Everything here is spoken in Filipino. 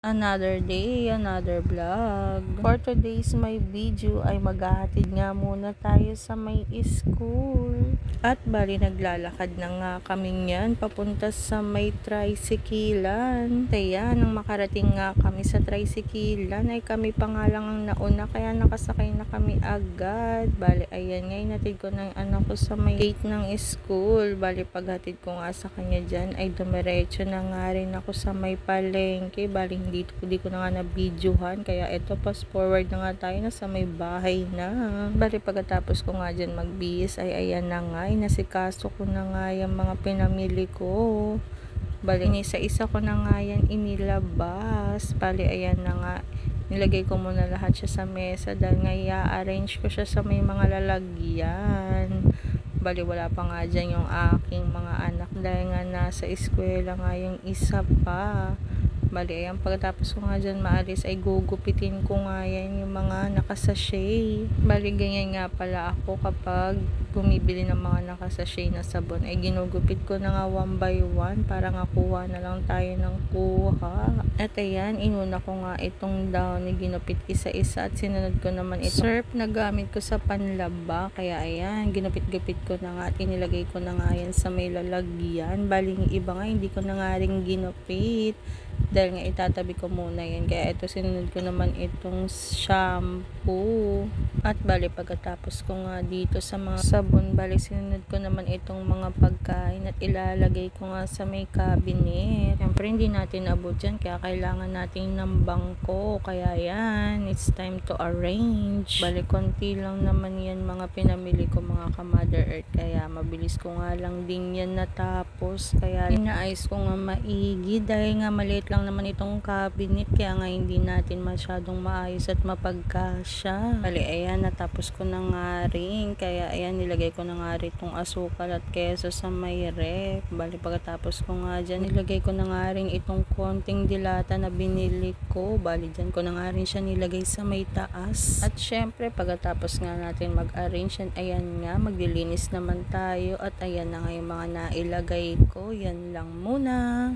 Another day, another vlog. For today's my video ay maghahatid nga muna tayo sa may school. At bali naglalakad na nga kami yan papunta sa may tricyclean. Kaya nang makarating nga kami sa tricyclean ay kami pa nga lang ang nauna kaya nakasakay na kami agad. Bali ayan nga inatid ko ng anak ko sa may gate ng school. Bali paghatid ko nga sa kanya dyan ay dumiretso na nga rin ako sa may palengke. Bali hindi, hindi ko na nga na-videohan. Kaya ito, fast forward na nga tayo na sa may bahay na. Bali, pagkatapos ko nga dyan magbihis, ay ayan na nga. Inasikaso ko na nga yung mga pinamili ko. Bali, isa-isa ko na nga yan inilabas. Bali, ayan na nga. Nilagay ko muna lahat siya sa mesa dahil nga i-arrange ko siya sa may mga lalagyan. Bali, wala pa nga dyan yung aking mga anak dahil nga nasa eskwela nga yung isa pa. Bali, ayan, pagkatapos ko nga dyan maalis ay gugupitin ko nga yan yung mga nakasashay. Bali, ganyan nga pala ako kapag bumibili ng mga nakasashay na sabon ay ginugupit ko na nga one by one para nga kuha na lang tayo ng kuha. At ayan, inuna ko nga itong down ginupit isa-isa at sinunod ko naman ito. Surf na gamit ko sa panlaba. Kaya ayan, ginupit-gupit ko na nga at inilagay ko na nga yan sa may lalagyan. Bali, iba nga hindi ko na nga rin ginupit dahil nga itatabi ko muna yan kaya ito sinunod ko naman itong shampoo. At bali pagkatapos ko nga dito sa mga sabon bali sinunod ko naman itong mga pagkain at ilalagay ko nga sa may cabinet. Syempre hindi natin abot yan kaya kailangan natin ng bangko. Kaya yan it's time to arrange. Bali konti lang naman yan mga pinamili ko mga ka mother earth. Kaya mabilis ko nga lang din yan natapos. Kaya inaayos ko nga maigi. Dahil nga maliit lang naman itong cabinet kaya nga hindi natin masyadong maayos at mapagkasya. Bali ayan natapos ko na nga rin. Kaya ayan nilagay ko na nga rin itong asukal at keso sa may ref. Bali pagkatapos ko nga dyan nilagay ko na nga rin itong konting dilata na binili ko. Bali dyan ko na nga rin siya nilagay sa may taas. At syempre pagkatapos nga natin mag-arrange yan ayan nga maglilinis naman tayo. At ayan na nga yung mga nailagay ko. Yan lang muna